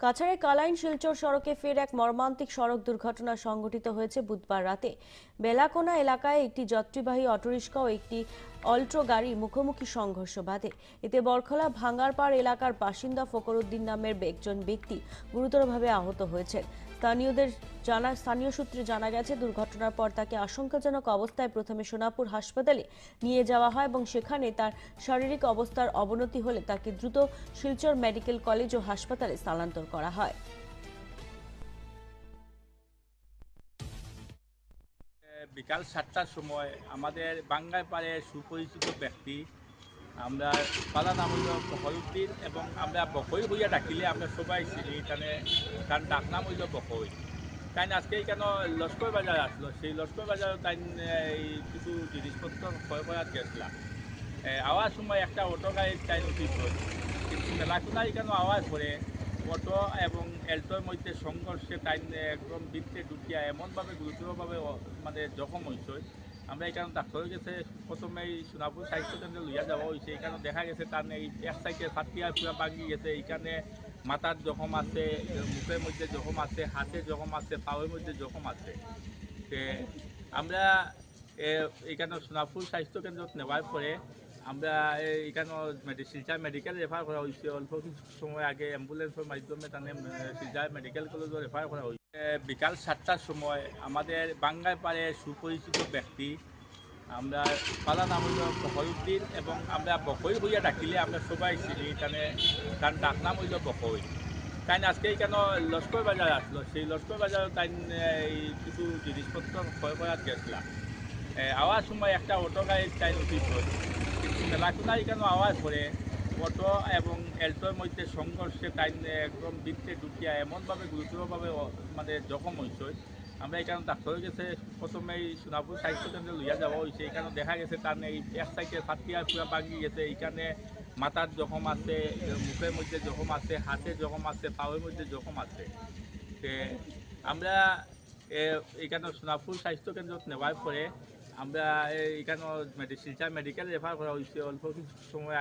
কাছাড়ে কালাইন শিলচর সড়কে ফের এক মর্মান্তিক সড়ক দুর্ঘটনা সংঘটিত হয়েছে বুধবার রাতে। বেলাকোনা এলাকায় একটি যাত্রীবাহী অটোরিক্সা ও একটি অল্ট্রো গাড়ি মুখোমুখি সংঘর্ষ বাধে এতে বরখলা ভাঙ্গারপাড় এলাকার বাসিন্দা ফকরুদ্দিন নামের একজন ব্যক্তি গুরুতরভাবে আহত হয়েছেন। স্থানীয়দের জানা, স্থানীয় সূত্রে জানা গেছে, দুর্ঘটনার পর তাকে আশঙ্কাজনক অবস্থায় প্রথমে সোনাপুর হাসপাতালে নিয়ে যাওয়া হয় এবং সেখানে তার শারীরিক অবস্থার অবনতি হলে তাকে দ্রুত শিলচর মেডিকেল কলেজ ও হাসপাতালে স্থানান্তর করা হয়। বিকাল সাতটার সময় আমাদের বাঙ্গায় পাড়ে সুপরিচিত ব্যক্তি, আমরা পালা নাম হইল বকলউদ্দিন এবং আমরা বকই হইয়া ডাকিলে আমরা সবাই চিনি তানে তার ডাক নাম হইল বকই। তাই আজকে কেন লস্কর বাজার আসলো? সেই লস্কর বাজার তাই এই কিছু জিনিসপত্র ক্রয় করার গেছিলাম আওয়ার সময় একটা অটো গাড়ির টাইম উঠিত। কিন্তু মেলাকুনাই কেন আওয়াজ করে? অটো এবং এল্টোর মধ্যে সংঘর্ষে তাই একদম বৃত্তে ঢুকিয়া এমনভাবে গুরুতরভাবে মানে জখম হয়েছে আমরা এখানে ডাক্তারের কাছে প্রথমে এই সোনাপুর স্বাস্থ্যকেন্দ্রে লইয়া যাওয়া হয়েছে এখানে দেখা গেছে তার এই এক সাইডে ফাটিয়া পুরা ভাঙি গেছে। এখানে মাথার জখম আছে, মুখের মধ্যে জখম আছে, হাতে জখম আছে পাওয়ের মধ্যে জখম আছে। আমরা এখানে সোনাপুর স্বাস্থ্য কেন্দ্রত নেওয়ার পরে আমরা এখানে শিলচর মেডিকেল রেফার করা হয়েছে। অল্প কিছু সময় আগে অ্যাম্বুলেন্সের মাধ্যমে এ, শিলচর মেডিকেল কলেজে রেফার করা হয়েছে। বিকাল সাতটার সময় আমাদের বাঙ্গায় পাড়ে সুপরিচিত ব্যক্তি আমরা পালা নাম হইল বকইউদ্দিন এবং আমরা বকই হইয়া ডাকিলে আমরা সবাই তানে তার ডাক নাম হইল বকই। তাই আজকে কেন লস্কর বাজার আসলো। সেই লস্কর বাজার তাই কিছু জিনিসপত্র ক্রয় করার গেছিলাম আওয়ার সময় একটা অটো গাড়ির টাইম উঠিত। কিন্তু মেলাকুনাই কেন আওয়াজ করে? অটো এবং এল্টোর মধ্যে সংঘর্ষে তাই একদম বৃত্তে ঢুকিয়া এমনভাবে গুরুতরভাবে মানে জখম হয়েছে। আমরা এখানে ডাক্তারের কাছে প্রথমে এই সোনাপুর স্বাস্থ্য কেন্দ্রে লইয়া যাওয়া হয়েছে। এখানে দেখা গেছে তার এই এক সাইডে ফাটিয়া পুরা ভাঙি গেছে। এখানে মাথার জখম আছে মুখের মধ্যে জখম আছে, হাতে জখম আছে পাওয়ের মধ্যে জখম আছে। আমরা এখানে সোনাপুর স্বাস্থ্য কেন্দ্রত নেওয়ার পরে আমরা এখানে শিলচর মেডিকেল রেফার করা হয়েছে অল্প কিছু সময়